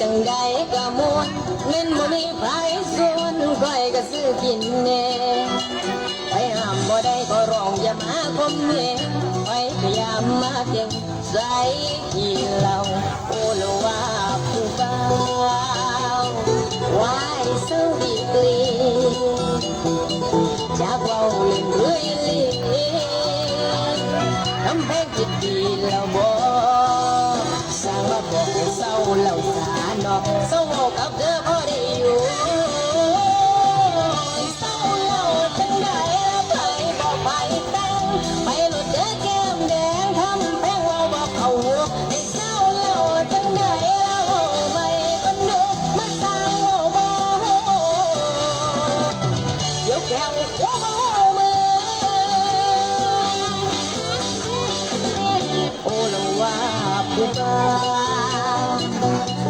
จังใดก็มวนเงินบ่มีไผส่วนก้อยก็ซื้อกินแน่ไปห้ามบ่ได้ก็ร้องอย่ามาคมเหงไปพยายามมาเก่งใส่กินเหล้าโอ้ลว่าผู้บ่าววายเศร้าดีกลี สาเนาะเศร้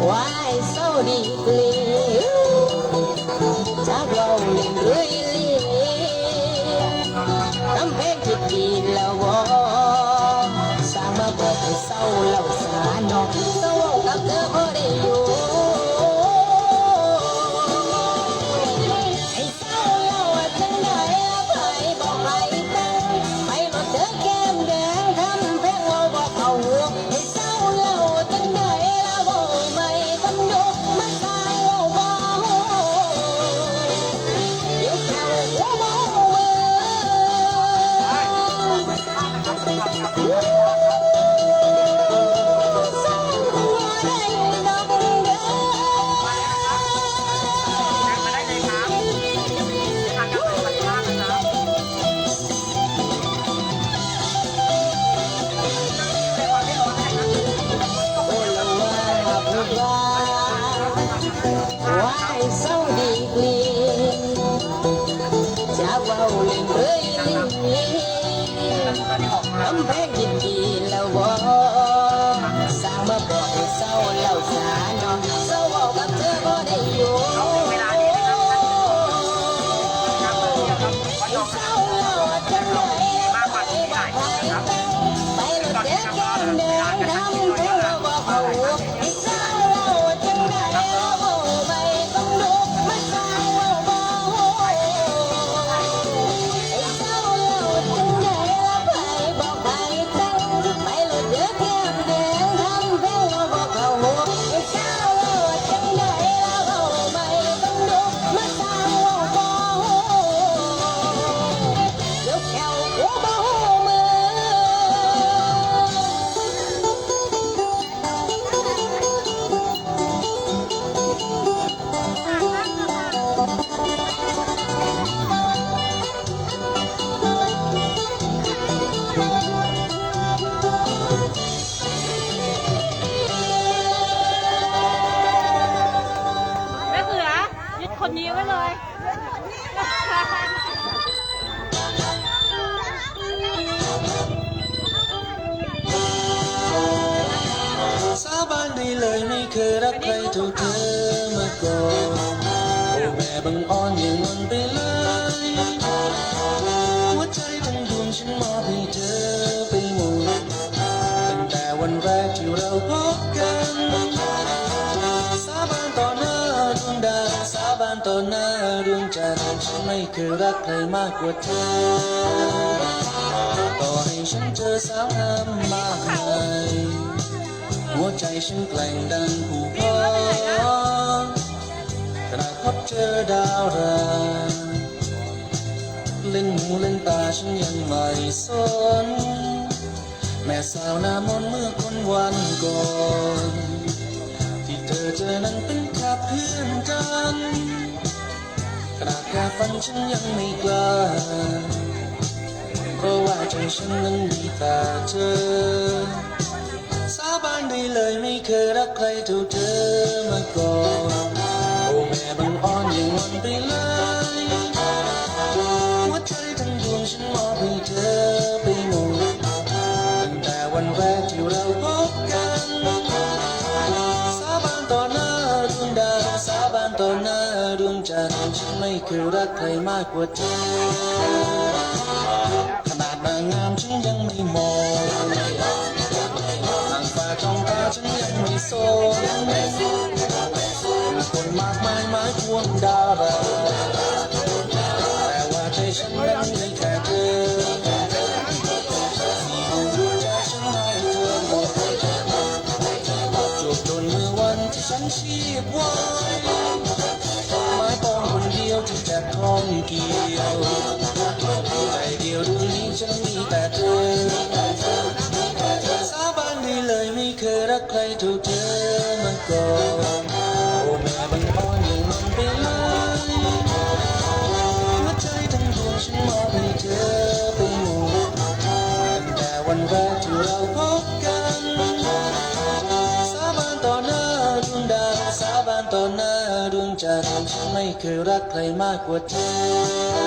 วาย ทำ เลยไม่เคยรักใครเท่าเธอมาก่อนโอ้แม่บังอ่อนอย่างมันไปเลยหัวใจทั้งดวงฉันมอบให้เธอไปหมดตั้งแต่วันแรกที่เราพบกัน สาบานต่อหน้าดวงดาวสาบานต่อหน้าดวงจันทร์ฉันไม่เคยรักใครมากกว่าเธอต่อให้ฉันเจอสาวงามมากมาย หัวใจฉันแกล่งดังผู้พองขณะพบเจอดาวราเล่นหูเล่นตาฉันยังไม่สน แม่สาวหน้ามนต์เมื่อคนวันก่อน ที่เธอเจอนั้นเป็นแค่เพื่อนกันขนาดแค่ฝันฉันยังไม่กล้าเพราะว่าใจฉันนั้นมีแต่เธอสา ได้เลยไม่เคยรักใครเท่าเธอมาก่อนโอ้แม่บังอ่อนอย่างมันไปเลยหัวใจทั้งดวงฉันมอบให้เธอไปหมดตั้งแต่วันแรกที่เราพบกันสาบานต่อหน้าดวงดาวสาบานต่อหน้าดวงจันทร์ฉันไม่เคยรักใครมากกว่าเธอขนาดนางงามฉันยังไม่มอง ฉันยังไม่โสดคนมากมายมายพวงดารา เคยรักใครเท่เธอมาก่อนโอ้แม่บังอ่อนอย่างมันไปเลยหัวใจทั้งดวงฉันมอบให้เธอไปหมดตั้งแต่วันแรกที่เราพบกัน สาบานต่อหน้าดวงดาวสาบานต่อหน้าดวงจันทร์ฉันไม่เคยรักใครมากกว่าเธอ